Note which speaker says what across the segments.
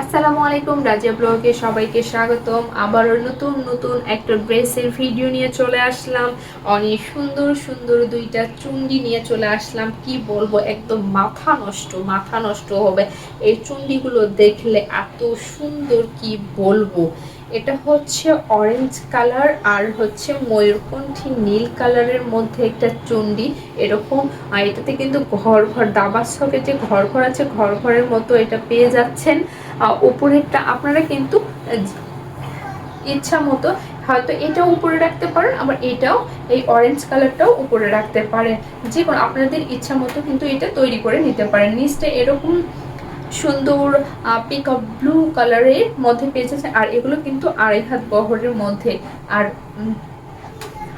Speaker 1: আসসালামু আলাইকুম, রাজিয়া ব্লগে সবাইকে স্বাগতম। আবারও নতুন নতুন একটা ড্রেসের ভিডিও নিয়ে চলে আসলাম। অনেক সুন্দর সুন্দর দুইটা চুন্ডি নিয়ে চলে আসলাম। কি বলব, একদম মাথা নষ্ট মাথা নষ্ট হবে। এই চুন্ডিগুলো দেখলে এত সুন্দর, কি বলব? এটা হচ্ছে অরেঞ্জ কালার আর হচ্ছে ময়ূরকণ্ঠী নীল কালারের মধ্যে একটা চুন্ডি এরকম, আর এটাতে কিন্তু ঘর ঘর দাবার ছকে যে ঘর ঘর আছে, ঘর ঘরের মতো এটা পেয়ে যাচ্ছেন। উপরেরটা আপনারা কিন্তু ইচ্ছা মতো হয়তো এটাও উপরে রাখতে পারেন, আবার এটাও, এই অরেঞ্জ কালারটাও উপরে রাখতে পারেন। যে কোনো আপনাদের ইচ্ছা মতো কিন্তু এটা তৈরি করে নিতে পারেন। নিচটা এরকম সুন্দর পিক আপ ব্লু কালারের মধ্যে পেয়েছে আর এগুলো কিন্তু আড়াই হাত বহরের মধ্যে। আর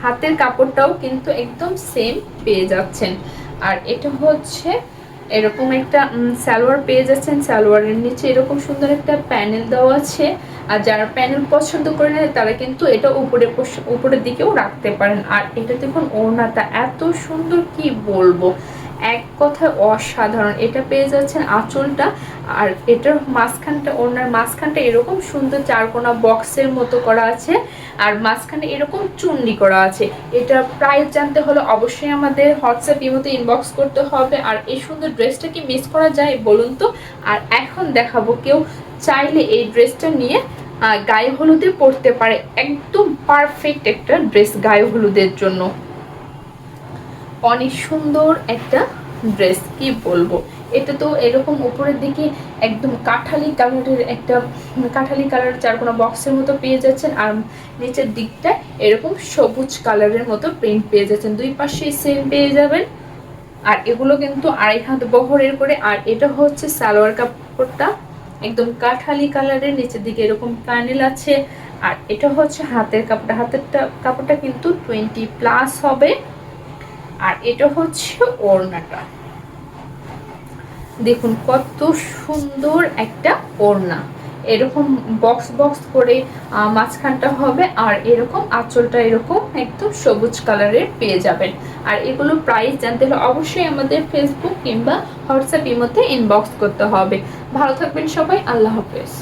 Speaker 1: হাতের কাপড়টাও কিন্তু একদম সেম পেয়ে যাচ্ছেন। আর এটা হচ্ছে এরকম একটা সালোয়ার পেয়ে যাচ্ছেন। সালোয়ারের নিচে এরকম সুন্দর একটা প্যানেল দেওয়া আছে। আর যারা প্যানেল পছন্দ করে নেয়, তারা কিন্তু এটা উপরে উপরের দিকেও রাখতে পারেন। আর এটা দেখুন, ওড়নাটা এত সুন্দর কি বলব? এক কথায় অসাধারণ। এটা পেয়ে যাচ্ছেন আঁচলটা, আর এটার মাঝখানটা ওনার মাঝখানটা এরকম সুন্দর চারকোনা বক্সের মতো করা আছে, আর মাঝখানে এরকম চুন্ডি করা আছে। এটা প্রাইস জানতে হলে অবশ্যই আমাদের হোয়াটসঅ্যাপ ইমোতে ইনবক্স করতে হবে, আর এই সুন্দর ড্রেসটা কি মিস করা যায় বলুন তো? আর এখন দেখাবো, কেউ চাইলে এই ড্রেসটা নিয়ে গায়ে হলুদে পরতে পারে। একদম পারফেক্ট একটা ড্রেস গায়ে হলুদের জন্য। অনেক সুন্দর একটা ড্রেস কি বলব? এটা তো এরকম উপরের দিকে একদম কাঠালি কালারের একটা, কাঠালি কালার চার কোনো বক্সের মতো পেয়ে যাচ্ছেন আর নিচের দিকটা এরকম সবুজ কালারের মতো প্রিন্ট পেয়ে যাচ্ছেন। দুই পাশে সেম পেয়ে যাবেন। আর এগুলো কিন্তু আড়াই হাত বহরের করে, আর এটা হচ্ছে সালোয়ার কাপড়টা। একদম কাঠালি কালারের নিচের দিকে এরকম প্যানেল আছে। আর এটা হচ্ছে হাতের কাপড়টা হাতেরটা, কাপড়টা কিন্তু টোয়েন্টি প্লাস হবে। আর এটা হচ্ছে ওড়নাটা। দেখুন কত সুন্দর একটা ওড়না। এরকম বক্স বক্স করে মাঝখানটা হবে আর এরকম আঁচলটা এরকম একদম সবুজ কালারের পেয়ে যাবেন। আর এগুলো প্রাইস জানতে হলে অবশ্যই আমাদের ফেসবুক কিংবা হোয়াটসঅ্যাপ মধ্যে ইনবক্স করতে হবে। ভালো থাকবেন সবাই, আল্লাহ হাফেজ।